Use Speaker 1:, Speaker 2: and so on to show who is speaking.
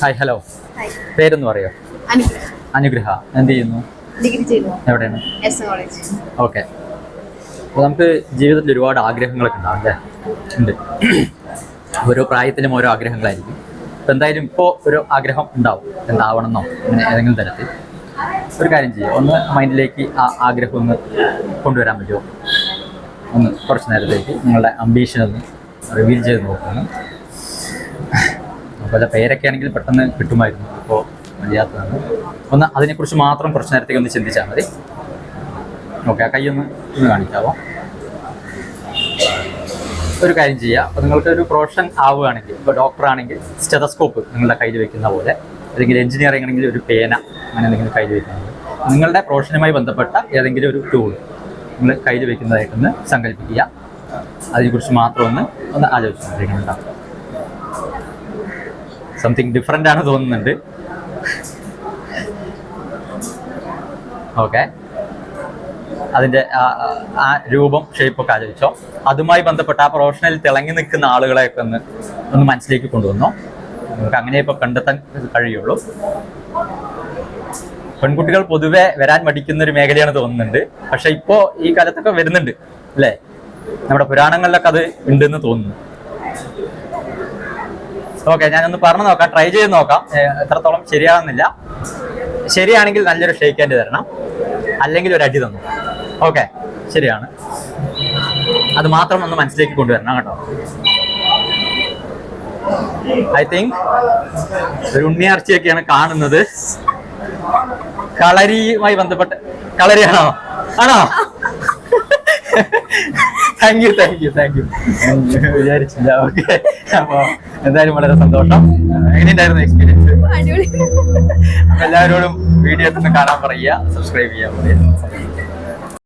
Speaker 1: Hi hello പേരൊന്നു പറയോ?
Speaker 2: അനുഗ്രഹ.
Speaker 1: എന്ത് ചെയ്യുന്നു? എവിടെയാണ്? ഓക്കെ അപ്പോൾ നമുക്ക് ജീവിതത്തിൽ ഒരുപാട് ആഗ്രഹങ്ങളൊക്കെ ഉണ്ടാവും അല്ലേ? ഉണ്ട്. ഓരോ പ്രായത്തിലും ഓരോ ആഗ്രഹങ്ങളായിരിക്കും. അപ്പോൾ എന്തായാലും ഇപ്പോൾ ഒരു ആഗ്രഹം ഉണ്ടാവും. എന്താവണമെന്നോ അങ്ങനെ ഏതെങ്കിലും തരത്തിൽ. ഒരു കാര്യം ചെയ്യുക ഒന്ന് മൈൻഡിലേക്ക് ആ ആഗ്രഹം ഒന്ന് കൊണ്ടുവരാൻ പറ്റുമോ? ഒന്ന് കുറച്ച് നേരത്തേക്ക് നിങ്ങളുടെ അംബീഷൻ ഒന്ന് റിവീൽ ചെയ്ത് നോക്കുന്നു അപ്പോൾ പേരൊക്കെ ആണെങ്കിൽ പെട്ടെന്ന് കിട്ടുമായിരുന്നു ഇപ്പോൾ വയ്യാത്തതാണ് ഒന്ന് അതിനെക്കുറിച്ച് മാത്രം കുറച്ച് നേരത്തേക്ക് ഒന്ന് ചിന്തിച്ചാൽ മതി. ഓക്കെ ആ കൈ ഒന്ന് കാണിക്കാവോ? ഒരു കാര്യം ചെയ്യുക അപ്പോൾ നിങ്ങൾക്ക് ഒരു പ്രൊഫഷൻ ആവുകയാണെങ്കിൽ ഇപ്പോൾ ഡോക്ടർ ആണെങ്കിൽ സ്റ്റെതസ്കോപ്പ് നിങ്ങളുടെ കയ്യിൽ വെക്കുന്ന പോലെ അല്ലെങ്കിൽ എഞ്ചിനീയറിംഗ് ആണെങ്കിൽ ഒരു പേന അങ്ങനെ എന്തെങ്കിലും കയ്യിൽ വെക്കുന്നത്. നിങ്ങളുടെ പ്രൊഫഷനുമായി ബന്ധപ്പെട്ട ഏതെങ്കിലും ഒരു ടൂൾ നിങ്ങൾ കയ്യിൽ വെക്കുന്നതായിട്ടൊന്ന് സങ്കല്പിക്കുക. അതിനെക്കുറിച്ച് മാത്രം ഒന്ന് ഒന്ന് ആലോചിച്ചുകൊണ്ടിരിക്കുന്നുണ്ടാവും സംതിങ് ഡിഫറെന്റ് ആണ് തോന്നുന്നുണ്ട്. ഓക്കെ അതിന്റെ ആ- രൂപം ഷേപ്പൊക്കെ ആലോചിച്ചോ. അതുമായി ബന്ധപ്പെട്ട ആ പ്രൊഫഷനിൽ തിളങ്ങി നിൽക്കുന്ന ആളുകളെയൊക്കെ ഒന്ന് ഒന്ന് മനസ്സിലേക്ക് കൊണ്ടുവന്നോ. നമുക്ക് അങ്ങനെ ഇപ്പോൾ കണ്ടെത്താൻ കഴിയുള്ളൂ. പെൺകുട്ടികൾ പൊതുവെ വരാൻ മടിക്കുന്ന ഒരു മേഖലയാണ് തോന്നുന്നുണ്ട്. പക്ഷെ ഇപ്പോ ഈ കാലത്തൊക്കെ വരുന്നുണ്ട് അല്ലേ? നമ്മുടെ പുരാണങ്ങളിലൊക്കെ അത് ഉണ്ടെന്ന് തോന്നുന്നു. ഓക്കെ ഞാനൊന്ന് പറഞ്ഞു നോക്കാം ട്രൈ ചെയ്ത് നോക്കാം. എത്രത്തോളം ശരിയാകുന്നില്ല ശരിയാണെങ്കിൽ നല്ലൊരു ഷേക്ക് ഹാൻഡ് തരണം. അല്ലെങ്കിൽ ഒരു അടി തന്നു. ഓക്കെ ശരിയാണ്. അത് മാത്രം ഒന്ന് മനസ്സിലേക്ക് കൊണ്ടുവരണം കേട്ടോ. ഐ തിങ്ക് ഒരു ഉണ്ണിയാർച്ചയൊക്കെയാണ് കാണുന്നത്. കളരിയുമായി ബന്ധപ്പെട്ട് കളരിയാണോ? ആണോ? Thank you thank you thank you വിചാരിച്ചില്ല. ഓക്കെ അപ്പോ എന്തായാലും വളരെ സന്തോഷം. എങ്ങനെയുണ്ടായിരുന്നു എക്സ്പീരിയൻസ് എല്ലാവരോടും വീഡിയോ കാണാൻ പറയുക. സബ്സ്ക്രൈബ് ചെയ്യാൻ പറയുക.